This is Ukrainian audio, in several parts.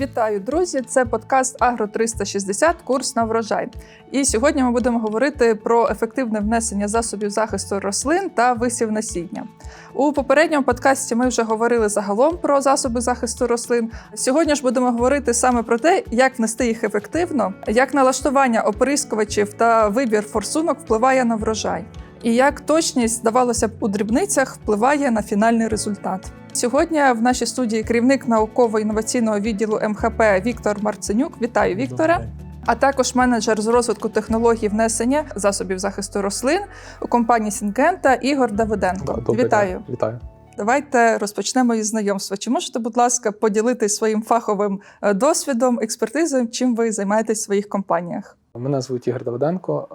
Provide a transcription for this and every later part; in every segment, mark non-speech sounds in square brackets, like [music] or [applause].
Вітаю, друзі! Це подкаст Агро 360 Курс на врожай. І сьогодні ми будемо говорити про ефективне внесення засобів захисту рослин та висів насіння. У попередньому подкасті ми вже говорили загалом про засоби захисту рослин. Сьогодні ж будемо говорити саме про те, як внести їх ефективно, як налаштування оприскувачів та вибір форсунок впливає на врожай. І як точність, здавалося б, у дрібницях впливає на фінальний результат. Сьогодні в нашій студії керівник науково-інноваційного відділу МХП Віктор Марценюк. Вітаю, Вікторе! А також менеджер з розвитку технологій внесення засобів захисту рослин у компанії Сінкента Ігор Давиденко. Добрий Вітаю! день. Вітаю. Давайте розпочнемо із знайомства. Чи можете, будь ласка, поділитись своїм фаховим е, досвідом, експертизою, чим ви займаєтесь в своїх компаніях? Мене звуть Ігор Давиденко.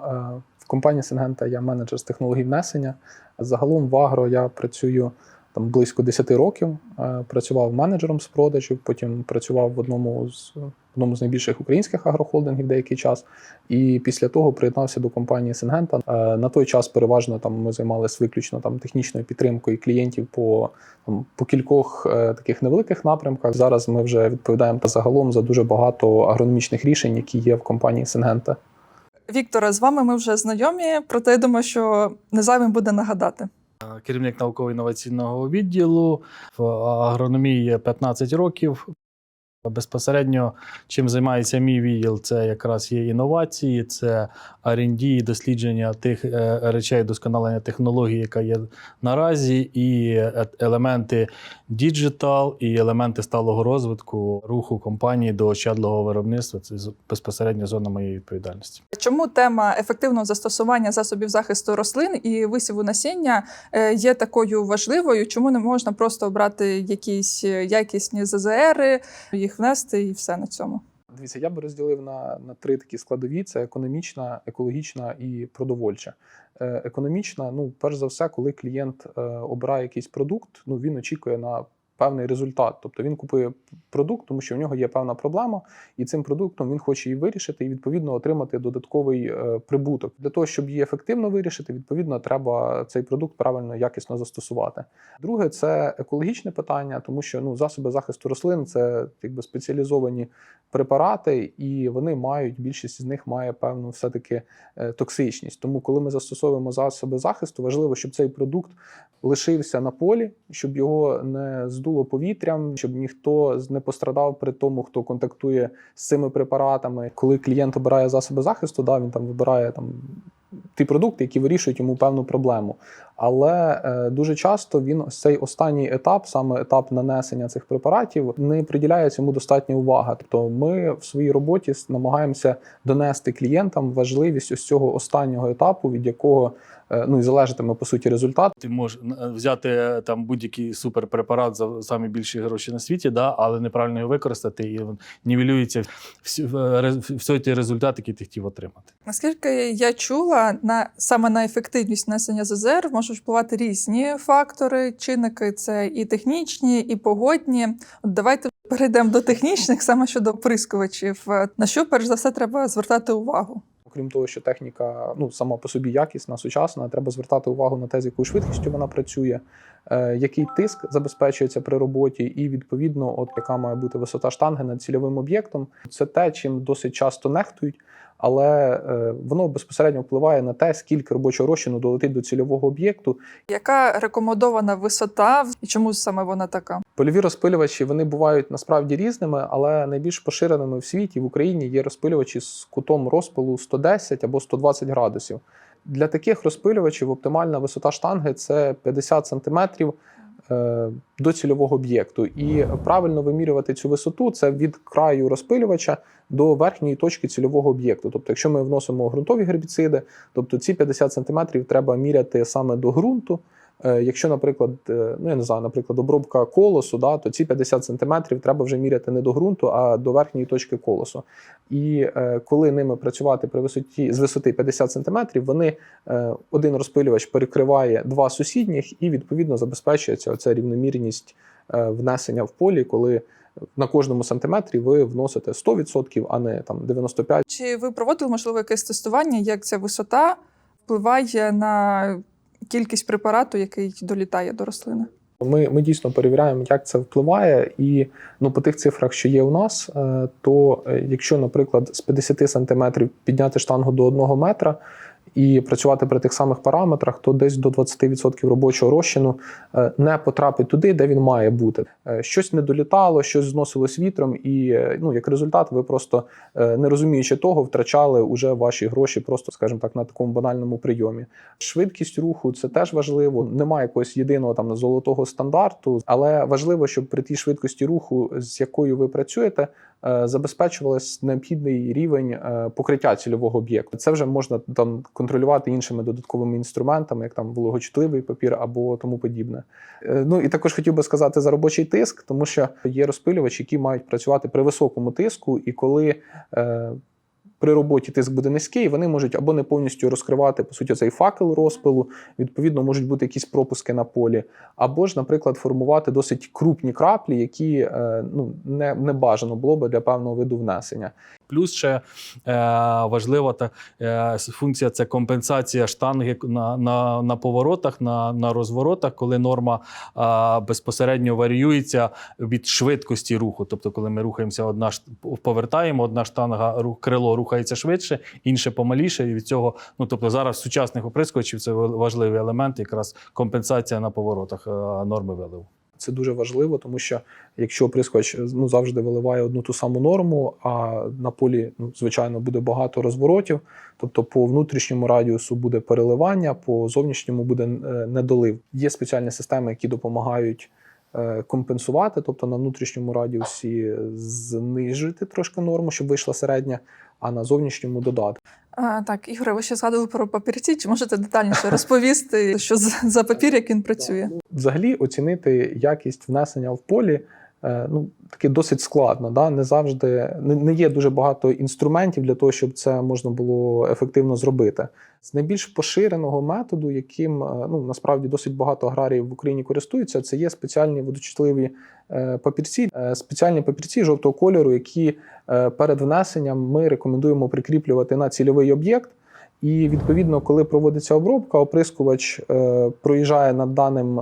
В компанії Сингента я менеджер з технологій внесення. Загалом в Агро я працюю там близько 10 років. Е, Працював менеджером з продажів, потім працював в одному з одному з найбільших українських агрохолдингів деякий час. І після того приєднався до компанії Сингента. Е, На той час переважно там ми займалися виключно там технічною підтримкою клієнтів по там, по кількох е, таких невеликих напрямках. Зараз ми вже відповідаємо загалом за дуже багато агрономічних рішень, які є в компанії Сингента. Вікторе, з вами ми вже знайомі, проте я думаю, що не зайвим буде нагадати. керівник науково-інноваційного відділу в агрономії є 15 років. Безпосередньо, чим займається мій відділ, це якраз є інновації, це R&D, дослідження тих е, речей, досконалення технологій, яка є наразі, і е- елементи діджитал, і елементи сталого розвитку руху компанії до ощадливого виробництва. Це безпосередньо зона моєї відповідальності. Чому тема ефективного застосування засобів захисту рослин і висіву насіння е, є такою важливою? Чому не можна просто обрати якісь якісні ЗЗРи, їх внести і все на цьому? Дивіться, я би розділив на, на три такі складові: це економічна, екологічна і продовольча. Е, Економічна, ну, перш за все, коли клієнт е, обирає якийсь продукт, ну він очікує на певний результат. Тобто він купує продукт, тому що в нього є певна проблема, і цим продуктом він хоче її вирішити і відповідно отримати додатковий е, прибуток. Для того, щоб її ефективно вирішити, відповідно, треба цей продукт правильно якісно застосувати. Друге, це екологічне питання, тому що ну, засоби захисту рослин це якби спеціалізовані препарати, і вони мають більшість з них має певну все-таки е, токсичність. Тому, коли ми застосовуємо засоби захисту, важливо, щоб цей продукт лишився на полі, щоб його не здуло повітрям, щоб ніхто не пострадав при тому, хто контактує з цими препаратами. Коли клієнт обирає засоби захисту, да, він там вибирає там. Ті продукти, які вирішують йому певну проблему. Але е, дуже часто він ось цей останній етап, саме етап нанесення цих препаратів, не приділяє цьому достатньо уваги. Тобто, ми в своїй роботі намагаємося донести клієнтам важливість ось цього останнього етапу, від якого е, ну і залежатиме по суті результат. Ти можеш е, взяти е, там будь-який суперпрепарат за самі більші гроші на світі, да, але неправильно його використати, і він нівелюється всі- в- ре- ті результати, які ти хотів отримати. Наскільки я чула, на саме на ефективність несення ЗЗР можуть впливати різні фактори, чинники це і технічні, і погодні. От давайте перейдемо до технічних, саме щодо оприскувачів. Е, На що перш за все треба звертати увагу? Окрім того, що техніка ну сама по собі якісна, сучасна, треба звертати увагу на те, з якою швидкістю вона працює, е, який тиск забезпечується при роботі, і відповідно, от яка має бути висота штанги над цільовим об'єктом. Це те, чим досить часто нехтують, але е, воно безпосередньо впливає на те, скільки робочого розчину долетить до цільового об'єкту. Яка рекомендована висота і чому саме вона така? Польові розпилювачі вони бувають насправді різними, але найбільш поширеними в світі в Україні є розпилювачі з кутом розпилу 110 або 120 градусів. Для таких розпилювачів оптимальна висота штанги це 50 см е, до цільового об'єкту. І правильно вимірювати цю висоту це від краю розпилювача до верхньої точки цільового об'єкту. Тобто, якщо ми вносимо ґрунтові гербіциди, тобто ці 50 см треба міряти саме до ґрунту. Е, Якщо, наприклад, е, ну я не знаю, наприклад, обробка колосу, да, то ці 50 см треба вже міряти не до ґрунту, а до верхньої точки колосу. І е, коли ними працювати при висоті з висоти 50 см, вони один розпилювач перекриває два сусідніх і відповідно забезпечується оця рівномірність внесення в полі, коли на кожному сантиметрі ви вносите 100%, а не там 95%. Чи ви проводили можливо якесь тестування, як ця висота впливає на кількість препарату, який долітає до рослини? Ми, ми дійсно перевіряємо, як це впливає, і ну по тих цифрах, що є у нас, е, то е, якщо, наприклад, з 50 сантиметрів підняти штангу до 1 метра і працювати при тих самих параметрах, то десь до 20% робочого розчину е, не потрапить туди, де він має бути. Е, Щось не долітало, щось зносилось вітром, і е, ну як результат, ви просто не розуміючи того, втрачали уже ваші гроші, просто скажімо так, на такому банальному прийомі. Швидкість руху це теж важливо. Немає якогось єдиного там золотого стандарту, але важливо, щоб при тій швидкості руху, з якою ви працюєте, забезпечувалась необхідний рівень е, покриття цільового об'єкту. Це вже можна там контролювати іншими додатковими інструментами, як там вологочутливий папір або тому подібне. Е, Ну і також хотів би сказати за робочий тиск, тому що є розпилювачі, які мають працювати при високому тиску, і коли е, при роботі тиск буде низький, вони можуть або не повністю розкривати по суті цей факел розпилу, відповідно, можуть бути якісь пропуски на полі, або ж, наприклад, формувати досить крупні краплі, які е, ну не, не бажано було би для певного виду внесення. Плюс ще е, важлива та е, функція це компенсація штанги на, на, на поворотах, на, на розворотах, коли норма е, безпосередньо варіюється від швидкості руху. Тобто, коли ми рухаємося, одна повертаємо, одна штанга рух- крило рухається швидше, інше помаліше. І від цього, ну тобто, зараз сучасних оприскувачів це важливий елемент, якраз компенсація на поворотах е, норми виливу. Це дуже важливо, тому що якщо оприскувач ну, завжди виливає одну ту саму норму, а на полі, ну, звичайно, буде багато розворотів, тобто по внутрішньому радіусу буде переливання, по зовнішньому буде е, недолив. Є спеціальні системи, які допомагають е, компенсувати, тобто на внутрішньому радіусі знижити трошки норму, щоб вийшла середня, а на зовнішньому додати. А, так, Ігоре, ви ще згадували про папірці. Чи можете детальніше розповісти, [laughs] що за папір, як він працює? Взагалі оцінити якість внесення в полі е, ну, таки досить складно. Да? Не завжди не, не є дуже багато інструментів для того, щоб це можна було ефективно зробити. З найбільш поширеного методу, яким е, ну, насправді досить багато аграріїв в Україні користуються, це є спеціальні водочутливі е, папірці, е, спеціальні папірці жовтого кольору, які перед внесенням ми рекомендуємо прикріплювати на цільовий об'єкт. І відповідно, коли проводиться обробка, оприскувач проїжджає над даним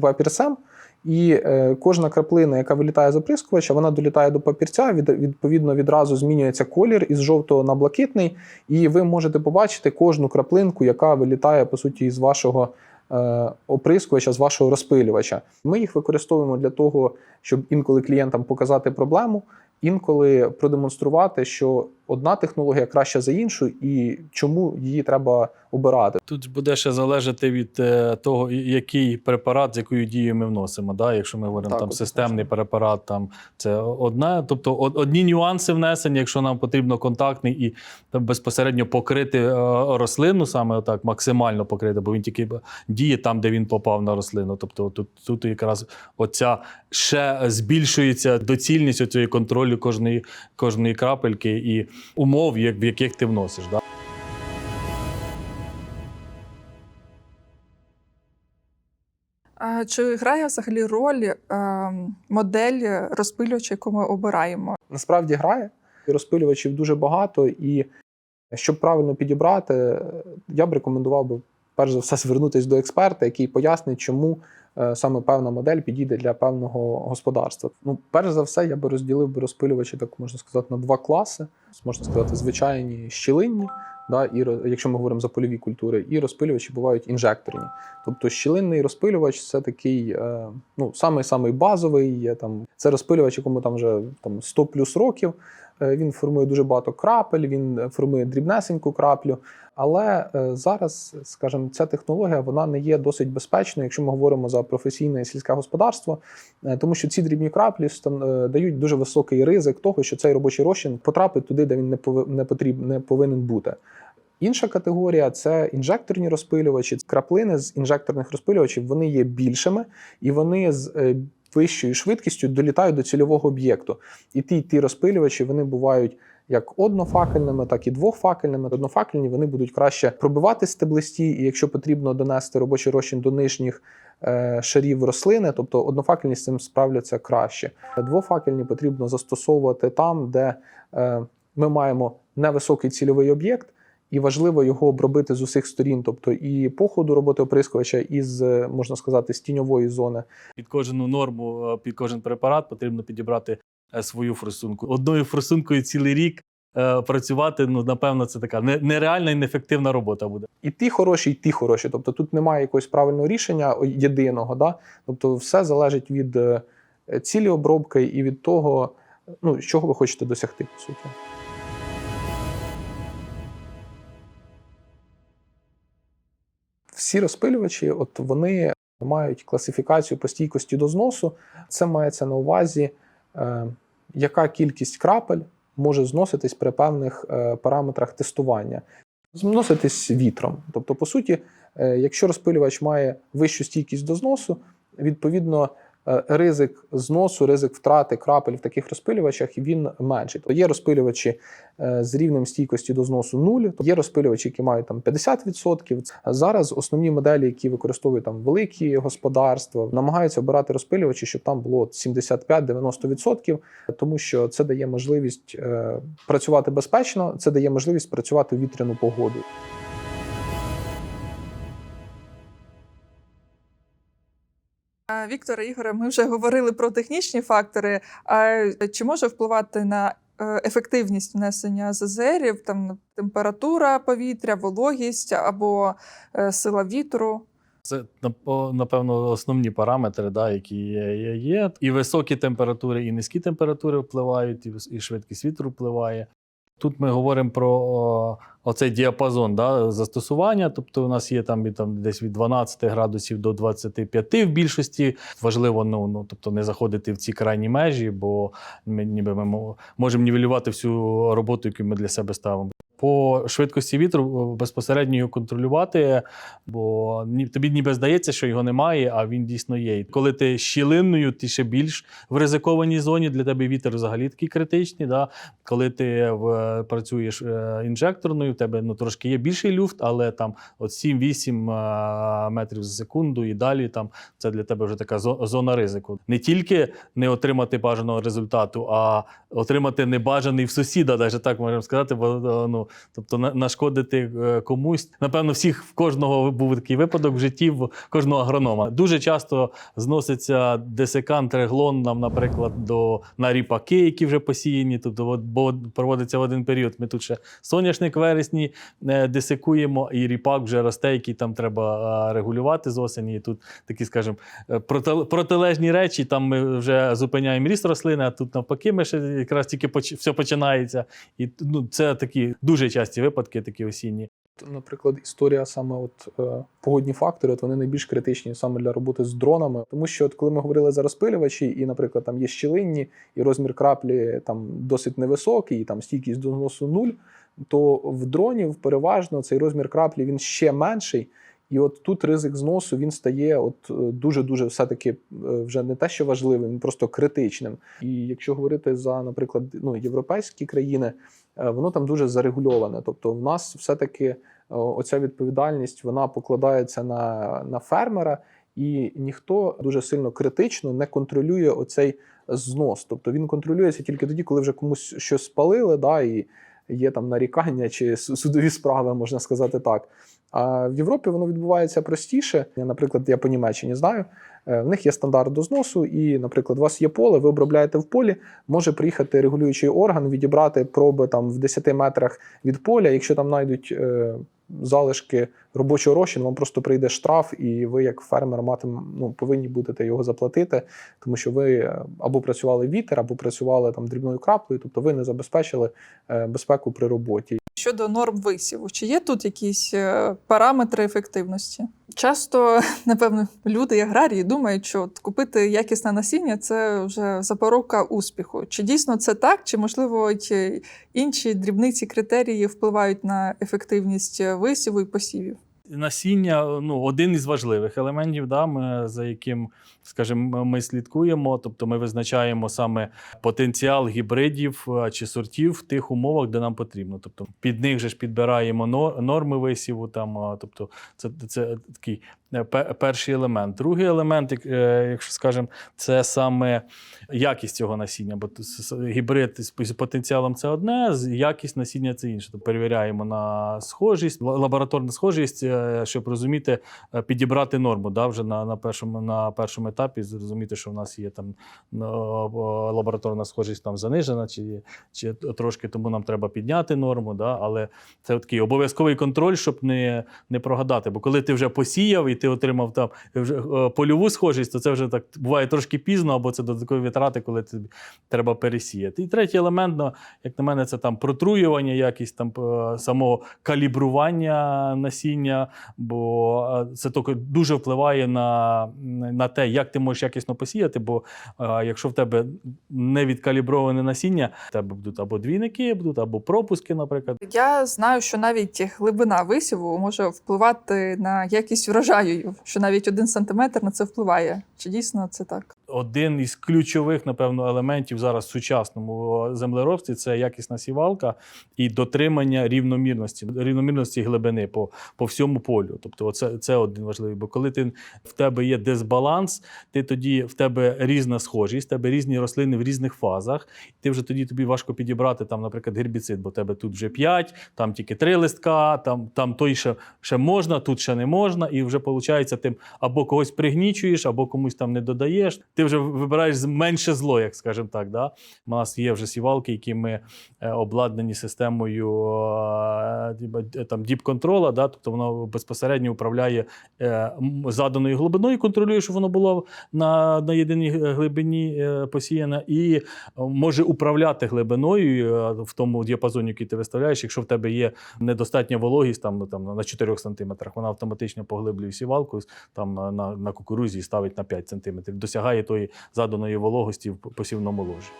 папірцем, і е, кожна краплина, яка вилітає з оприскувача, вона долітає до папірця. Від, відповідно, відразу змінюється колір із жовтого на блакитний, і ви можете побачити кожну краплинку, яка вилітає по суті із вашого е, оприскувача, з вашого розпилювача. Ми їх використовуємо для того, щоб інколи клієнтам показати проблему, інколи продемонструвати, що одна технологія краща за іншу, і чому її треба обирати. Тут буде ще залежати від е, того, який препарат, з якою дією ми вносимо. Да? Якщо ми говоримо Так, там системний препарат, там це одна, тобто одні нюанси внесення, якщо нам потрібно контактний і там, безпосередньо покрити е, рослину, саме так максимально покрити, бо він тільки діє там, де він попав на рослину. Тобто тут, тут якраз оця ще збільшується доцільність цієї контролю кожної, кожної крапельки і умов, як- в яких ти вносиш. Да? Чи грає взагалі роль е, модель розпилювача, яку ми обираємо? насправді грає. Розпилювачів дуже багато, і щоб правильно підібрати, я б рекомендував би перш за все звернутися до експерта, який пояснить, чому саме певна модель підійде для певного господарства. Ну, перш за все, я би розділив би розпилювачі, так можна сказати, на два класи. Можна сказати, звичайні щілинні, да, і якщо ми говоримо за польові культури, і розпилювачі бувають інжекторні. Тобто щілинний розпилювач це такий, е, ну, самий самий базовий. Є там це розпилювач, якому там вже там 100 плюс років. Е, Він формує дуже багато крапель, він е, формує дрібнесеньку краплю. Але е, зараз, скажімо, ця технологія вона не є досить безпечною, якщо ми говоримо за професійне сільське господарство, е, тому що ці дрібні краплі е, дають дуже високий ризик того, що цей робочий розчин потрапить туди, де він не не потріб, не повинен бути. Інша категорія це інжекторні розпилювачі. Краплини з інжекторних розпилювачів вони є більшими і вони з вищою швидкістю долітають до цільового об'єкту. І ті, ті розпилювачі вони бувають як однофакельними, так і двофакельними. Однофакельні вони будуть краще пробивати стеблисті, і якщо потрібно донести робочий розчин до нижніх е, шарів рослини, тобто однофакельні з цим справляться краще. Двофакельні потрібно застосовувати там, де е, ми маємо невисокий цільовий об'єкт. і важливо його обробити з усіх сторін, тобто і по ходу роботи оприскувача, і з можна сказати, з зони. Під кожну норму, е, під кожен препарат потрібно підібрати е, свою форсунку. Одною форсункою цілий рік е, працювати, ну напевно, це така нереальна і неефективна робота буде. І ті хороші, і ті хороші. Тобто тут немає якогось правильного рішення єдиного. Да? Тобто, все залежить від е, цілі обробки і від того, ну, чого ви хочете досягти, по суті. Всі розпилювачі, от вони мають класифікацію по стійкості до зносу. Це мається на увазі, е, яка кількість крапель може зноситись при певних е, параметрах тестування. Зноситись вітром. Тобто, по суті, е, якщо розпилювач має вищу стійкість до зносу, відповідно. Е, Ризик зносу, ризик втрати крапель в таких розпилювачах він менший. То є розпилювачі е, з рівнем стійкості до зносу 0, то є розпилювачі, які мають там 50%. Зараз основні моделі, які використовують там великі господарства, намагаються обирати розпилювачі, щоб там було 75-90%, тому що це дає можливість е, працювати безпечно, це дає можливість працювати у вітряну погоду. А, Вікторе Ігоре, ми вже говорили про технічні фактори. А чи може впливати на е, ефективність внесення ЗЗРів, там температура повітря, вологість або е, сила вітру? Це напевно основні параметри, да, які є, є. І високі температури, і низькі температури впливають, і швидкість вітру впливає. Тут ми говоримо про оцей діапазон да, застосування. Тобто, у нас є там, і там десь від 12 градусів до 25 в більшості. Важливо ну, ну, тобто не заходити в ці крайні межі, бо ми ніби ми можемо нівелювати всю роботу, яку ми для себе ставимо. По швидкості вітру безпосередньо його контролювати, бо тобі ніби здається, що його немає, а він дійсно є. Коли ти щілинною, ти ще більш в ризикованій зоні, для тебе вітер взагалі такий критичний. Да? Коли ти в, працюєш е, інжекторною, в тебе ну, трошки є більший люфт, але там от 7-8 е, метрів за секунду і далі там це для тебе вже така зо- зона ризику. Не тільки не отримати бажаного результату, а отримати небажаний в сусіда, навіть так можемо сказати, бо е, тобто нашкодити е, комусь. Напевно, всіх в кожного був такий випадок в житті, в кожного агронома. Дуже часто зноситься десикант, реглон нам, наприклад, до на ріпаки, які вже посіяні. Тобто, бо проводиться в один період. Ми тут ще соняшник вересні е, десикуємо, і ріпак вже росте, який там треба е, регулювати з осені. І тут такі, скажімо, протилежні речі. Там ми вже зупиняємо ріст рослини, а тут навпаки, ми ще якраз тільки все починається. І ну, це такі дуже часті випадки, такі осінні. Наприклад, історія саме от е, погодні фактори, от вони найбільш критичні саме для роботи з дронами. Тому що, от коли ми говорили за розпилювачі, і, наприклад, там є щілинні, і розмір краплі там досить невисокий, і там стійкість до зносу нуль, то в дронів переважно цей розмір краплі він ще менший. І от тут ризик зносу він стає от е, дуже-дуже все-таки е, вже не те, що важливим, він просто критичним. І якщо говорити за, наприклад, ну, європейські країни, е, воно там дуже зарегульоване. Тобто, в нас все-таки оця відповідальність вона покладається на, на фермера, і ніхто дуже сильно критично не контролює оцей знос. Тобто він контролюється тільки тоді, коли вже комусь щось спалили, да, і є там нарікання чи судові справи, можна сказати так. А в Європі воно відбувається простіше. Я, Наприклад, я по Німеччині знаю, е, в них є стандарт до зносу, і, наприклад, у вас є поле, ви обробляєте в полі, може приїхати регулюючий орган, відібрати проби там в 10 метрах від поля. Якщо там знайдуть е, залишки робочого розчину, вам просто прийде штраф, і ви, як фермер, матим, ну, повинні будете його заплатити, тому що ви е, або працювали вітер, або працювали там дрібною краплею, тобто ви не забезпечили е, безпеку при роботі. Щодо норм висіву, чи є тут якісь е, параметри ефективності? Часто, [laughs] напевно, люди аграрії думають, що от купити якісне насіння це вже запорука успіху. Чи дійсно це так, чи можливо й інші дрібниці критерії впливають на ефективність висіву і посівів? Насіння ну, один із важливих елементів, да, ми, за яким, скажімо, ми слідкуємо. Тобто ми визначаємо саме потенціал гібридів чи сортів в тих умовах, де нам потрібно. Тобто під них же ж підбираємо норми висіву. Там, тобто це, це такий е, перший елемент. Другий елемент, е, якщо скажемо, це саме якість цього насіння. Бо гібрид з потенціалом це одне, якість насіння це інше. Тобто перевіряємо на схожість, лабораторну схожість, е, щоб розуміти, підібрати норму. Да, вже на, на, першому, на першому етапі зрозуміти, що в нас є там ну, лабораторна схожість там занижена, чи, чи трошки тому нам треба підняти норму. Да, але це такий обов'язковий контроль, щоб не, не прогадати. Бо коли ти вже посіяв і ти отримав там вже е, польову схожість, то це вже так буває трошки пізно, або це додаткові витрати, коли тобі треба пересіяти. І третій елемент, ну, як на мене, це там протруювання, якість там е, самого калібрування насіння, бо е, це тільки дуже впливає на, на те, як ти можеш якісно посіяти. Бо е, якщо в тебе не відкаліброване насіння, в тебе будуть або двійники, будуть, або пропуски, наприклад. Я знаю, що навіть глибина висіву може впливати на якість врожаю, що навіть один сантиметр на це впливає. Чи дійсно це так? один із ключових, напевно, елементів зараз в сучасному землеробстві це якісна сівалка і дотримання рівномірності, рівномірності глибини по, по всьому полю. Тобто, це, це один важливий. Бо коли ти в тебе є дисбаланс, ти тоді в тебе різна схожість, в тебе різні рослини в різних фазах. Ти вже тоді тобі важко підібрати там, наприклад, гербіцид, бо в тебе тут вже 5, там тільки 3 листка, там, там той ще, ще можна, тут ще не можна, і вже виходить, ти або когось пригнічуєш, або комусь там не додаєш. Ти вже вибираєш менше зло, як скажемо так. Да? У нас є вже сівалки, які ми е, обладнані системою е, е, там, діп-контрола, да? тобто воно безпосередньо управляє е, заданою глибиною, контролює, щоб воно було на, на єдиній глибині посіяне, і може управляти глибиною в тому діапазоні, який ти виставляєш. Якщо в тебе є недостатня вологість там, там, на 4 сантиметрах, вона автоматично поглиблює сівалку там, на, на кукурузі і ставить на 5 сантиметрів. Досягає тої заданої вологості в посівному ложі.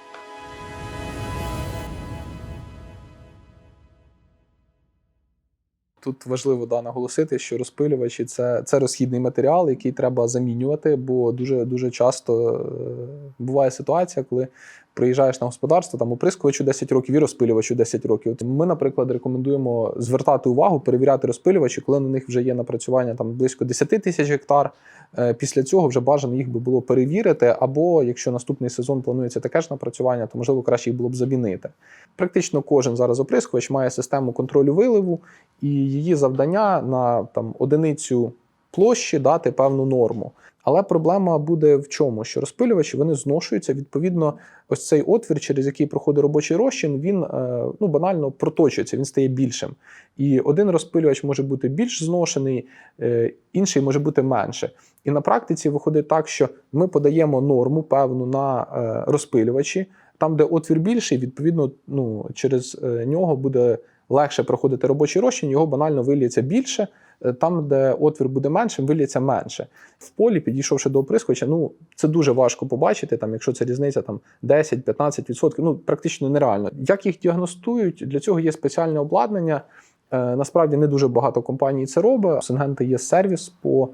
Тут важливо да, наголосити, що розпилювачі це, це розхідний матеріал, який треба замінювати, бо дуже дуже часто е, буває ситуація, коли приїжджаєш на господарство, там оприскувачу 10 років і розпилювачу 10 років. Ми, наприклад, рекомендуємо звертати увагу, перевіряти розпилювачі, коли на них вже є напрацювання там близько 10 тисяч гектар. Е, Після цього вже бажано їх би було перевірити, або якщо наступний сезон планується таке ж напрацювання, то можливо краще їх було б замінити. Практично кожен зараз оприскувач має систему контролю виливу, і її завдання на там одиницю площі дати певну норму. Але проблема буде в чому? Що розпилювачі вони зношуються. Відповідно, ось цей отвір, через який проходить робочий розчин, він е, ну банально проточується, він стає більшим. І один розпилювач може бути більш зношений, е, інший може бути менше. І на практиці виходить так, що ми подаємо норму певну на е, розпилювачі. Там, де отвір більший, відповідно, ну, через нього буде легше проходити робочий розчин, його банально виліється більше. Е, Там, де отвір буде меншим, виліться менше. В полі, підійшовши до оприскувача, ну це дуже важко побачити, там, якщо це різниця там 10-15%, ну практично нереально. Як їх діагностують? Для цього є спеціальне обладнання. Е, Насправді не дуже багато компаній це робить. У є сервіс по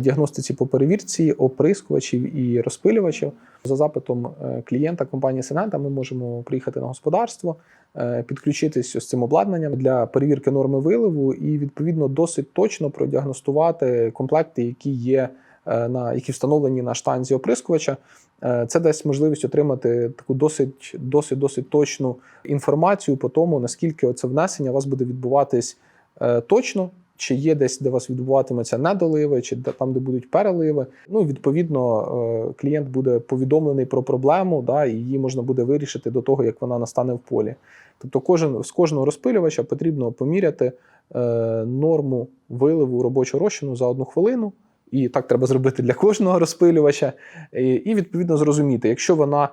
діагностиці по перевірці оприскувачів і розпилювачів. За запитом е, клієнта компанії Сингента ми можемо приїхати на господарство, е, підключитись з цим обладнанням для перевірки норми виливу і відповідно досить точно продіагностувати комплекти, які є е, на які встановлені на штанзі оприскувача. Е, Це дасть можливість отримати таку досить досить досить точну інформацію по тому, наскільки це внесення у вас буде відбуватись е, точно. Чи є десь, де у вас відбуватиметься недоливи, чи там, де будуть переливи. Ну, відповідно, е, клієнт буде повідомлений про проблему, да, і її можна буде вирішити до того, як вона настане в полі. Тобто, кожен з кожного розпилювача потрібно поміряти е, норму виливу робочого розчину за одну хвилину. І так треба зробити для кожного розпилювача. І, і відповідно зрозуміти, якщо вона е,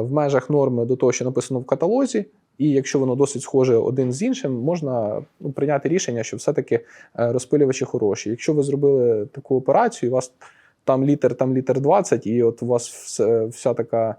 в межах норми до того, що написано в каталозі, і якщо воно досить схоже один з іншим, можна ну, прийняти рішення, що все-таки е, розпилювачі хороші. Якщо ви зробили таку операцію, у вас там літр, там літр 20, і от у вас все, вся така,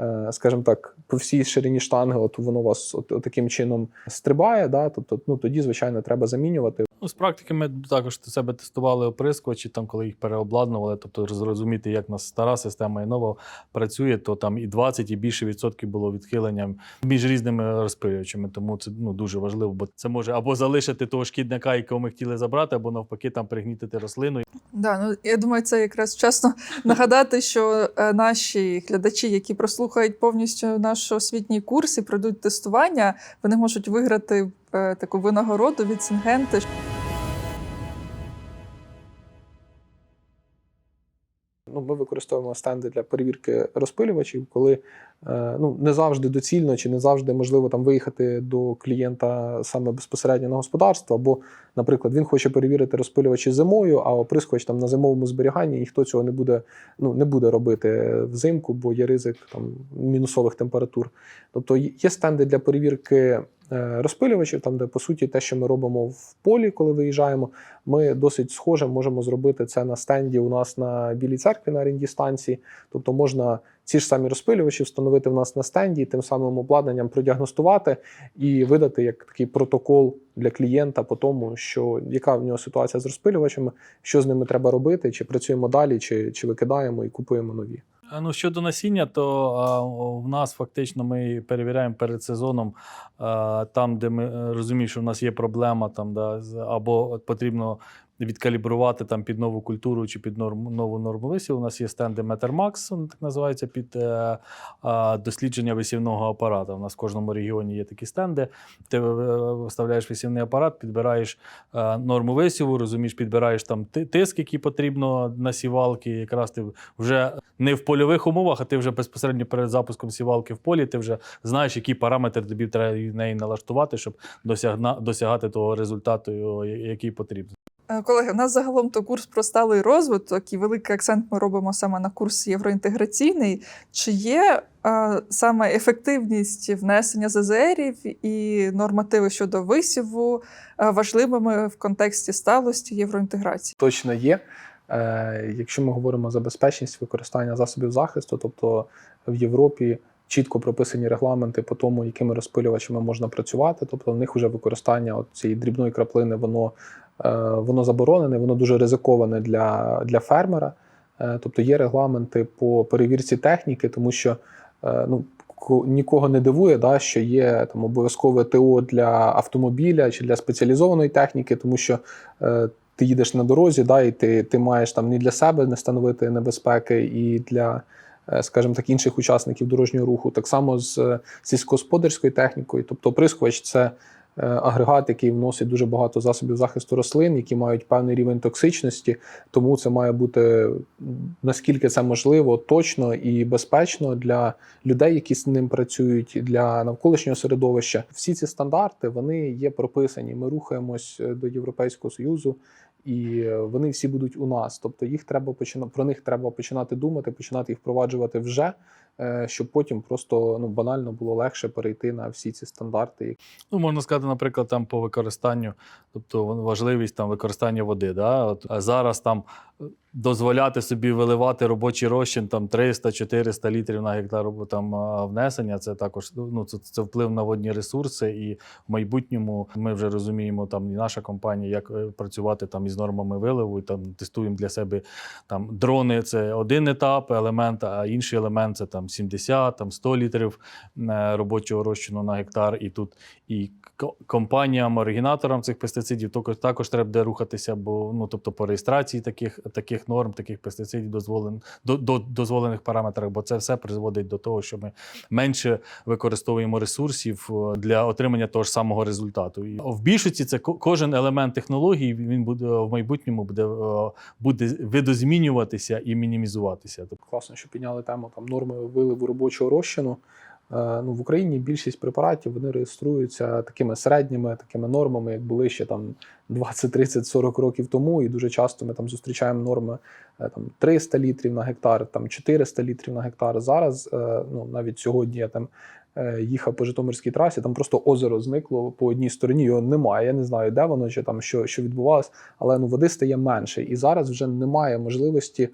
е, скажімо так, по всій ширині штанги, от воно у вас от, от таким чином стрибає, да, тобто, ну, тоді, звичайно, треба замінювати. Ну, з практики ми також себе тестували оприскувачі, там, коли їх переобладнували, тобто зрозуміти, як нас стара система і нова працює, то там і 20, і більше відсотків було відхилення між різними розпилювачами. Тому це ну, дуже важливо, бо це може або залишити того шкідника, якого ми хотіли забрати, або навпаки там пригнітити рослину. Да, ну я думаю, це якраз вчасно нагадати, що е, наші глядачі, які прослухають повністю наш освітній курс і пройдуть тестування, вони можуть виграти таку винагороду від Сінгенти. Ну, ми використовуємо стенди для перевірки розпилювачів, коли е, ну, не завжди доцільно чи не завжди можливо там виїхати до клієнта саме безпосередньо на господарство. Або, наприклад, він хоче перевірити розпилювачі зимою, а оприскувач там на зимовому зберіганні ніхто цього не буде, ну, не буде робити взимку, бо є ризик там мінусових температур. Тобто є стенди для перевірки. Е, Розпилювачів, там, де по суті те, що ми робимо в полі, коли виїжджаємо, ми досить схоже можемо зробити це на стенді у нас на Білій церкві на оренді станції. Тобто можна ці ж самі розпилювачі встановити в нас на стенді, тим самим обладнанням продіагностувати і видати як такий протокол для клієнта по тому, що яка в нього ситуація з розпилювачами, що з ними треба робити, чи працюємо далі, чи, чи викидаємо і купуємо нові. Ну, щодо насіння, то а, в нас фактично ми перевіряємо перед сезоном а, там, де ми е, розуміємо, що в нас є проблема, там, да, або потрібно відкалібрувати там під нову культуру чи під норм, нову норму висіву. У нас є стенди Metermax, вони так називається, під е, а, дослідження висівного апарата. У нас в кожному регіоні є такі стенди. Ти е, вставляєш висівний апарат, підбираєш е, норму висіву, розумієш, підбираєш там ти- тиск, який потрібно на сівалки. Якраз ти вже не в польових умовах, а ти вже безпосередньо перед запуском сівалки в полі, ти вже знаєш, які параметри тобі треба неї налаштувати, щоб досягна, досягати того результату, який потрібен. Е, Колеги, у нас загалом то курс про сталий розвиток, і великий акцент ми робимо саме на курс євроінтеграційний. Чи є е, саме ефективність внесення ЗЗРів і нормативи щодо висіву е, важливими в контексті сталості євроінтеграції? точно є. Е, Якщо ми говоримо за безпечність використання засобів захисту, тобто в Європі чітко прописані регламенти по тому, якими розпилювачами можна працювати, тобто в них вже використання цієї дрібної краплини, воно, воно заборонене, воно дуже ризиковане для, для фермера. Е, Тобто є регламенти по перевірці техніки, тому що е, ну, нікого не дивує, да, що є там обов'язкове ТО для автомобіля чи для спеціалізованої техніки, тому що е, ти їдеш на дорозі, да, і ти, ти маєш там не для себе не становити небезпеки, і для, е, скажімо так, інших учасників дорожнього руху. Так само з е, сільськогосподарською технікою. Тобто прискувач це е, агрегат, який вносить дуже багато засобів захисту рослин, які мають певний рівень токсичності. Тому це має бути наскільки це можливо, точно і безпечно для людей, які з ним працюють, для навколишнього середовища. Всі ці стандарти вони є прописані. Ми рухаємось е, до Європейського союзу. І е, вони всі будуть у нас. Тобто їх треба починати про них треба починати думати, починати їх впроваджувати вже, е, щоб потім просто ну банально було легше перейти на всі ці стандарти, Ну, можна сказати, наприклад, там по використанню, тобто важливість там використання води. Да? От, зараз там е, дозволяти собі виливати робочий розчин там 300-400 літрів на гектар там внесення. Це також ну, це, це вплив на водні ресурси. І в майбутньому ми вже розуміємо, там і наша компанія, як е, працювати там із нормами виливу. І, там тестуємо для себе там дрони. Це один етап, елемент, а інший елемент це там 70, там 100 літрів е, робочого розчину на гектар. І тут і компаніям, оригінаторам цих пестицидів також, також треба буде рухатися, бо ну тобто по реєстрації таких, таких норм, таких пестицидів дозволен, до, до дозволених параметрах, бо це все призводить до того, що ми менше використовуємо ресурсів е, для отримання того ж самого результату. І в більшості це ко- кожен елемент технології він буде в майбутньому буде, е, буде видозмінюватися і мінімізуватися. Класно, що підняли тему там норми виливу робочого розчину. Е, Ну, в Україні більшість препаратів вони реєструються такими середніми такими нормами, як були ще там 20, 30, 40 років тому. І дуже часто ми там зустрічаємо норми е, там 300 літрів на гектар, там 400 літрів на гектар. Зараз, е, ну навіть сьогодні я там їхав по Житомирській трасі, там просто озеро зникло по одній стороні, його немає. Я не знаю, де воно чи там що, що відбувалось, але ну води стає менше. І зараз вже немає можливості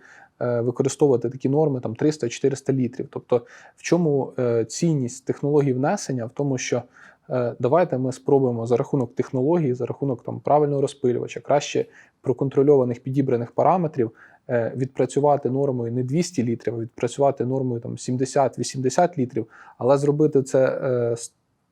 використовувати такі норми там 300-400 літрів. Тобто, в чому е, цінність технологій внесення? В тому, що е, давайте ми спробуємо за рахунок технології, за рахунок там правильного розпилювача, краще проконтрольованих підібраних параметрів е, відпрацювати нормою не 200 літрів, а відпрацювати нормою там 70-80 літрів, але зробити це е,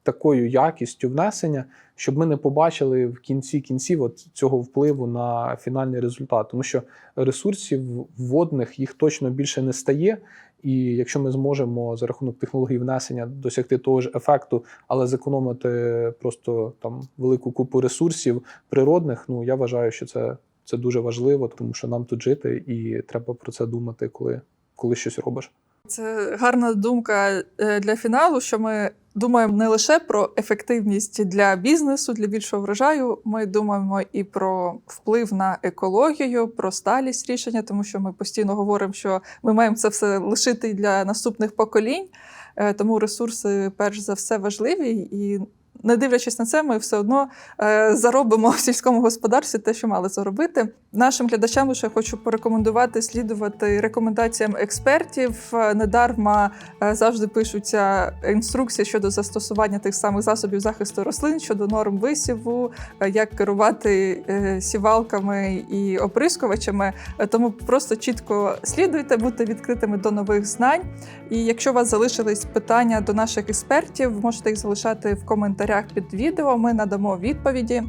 такою якістю внесення, щоб ми не побачили в кінці кінців от цього впливу на фінальний результат. Тому що ресурсів водних їх точно більше не стає. І якщо ми зможемо за рахунок технології внесення досягти того ж ефекту, але зекономити просто там велику купу ресурсів природних, ну я вважаю, що це, це дуже важливо, тому що нам тут жити, і треба про це думати, коли, коли щось робиш. Це гарна думка е, для фіналу, що ми думаємо не лише про ефективність для бізнесу, для більшого врожаю. Ми думаємо і про вплив на екологію, про сталість рішення, тому що ми постійно говоримо, що ми маємо це все лишити для наступних поколінь. Е, Тому ресурси, перш за все, важливі і. Не дивлячись на це, ми все одно е, заробимо в сільському господарстві те, що мали заробити. Нашим глядачам лише хочу порекомендувати слідувати рекомендаціям експертів. Е, Недарма е, завжди пишуться інструкції щодо застосування тих самих засобів захисту рослин, щодо норм висіву, як керувати сівалками і оприскувачами. Тому просто чітко слідуйте, будьте відкритими до нових знань. І якщо у вас залишились питання до наших експертів, можете їх залишати в коментарях під відео. Ми надамо відповіді.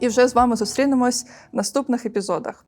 І вже з вами зустрінемось в наступних епізодах.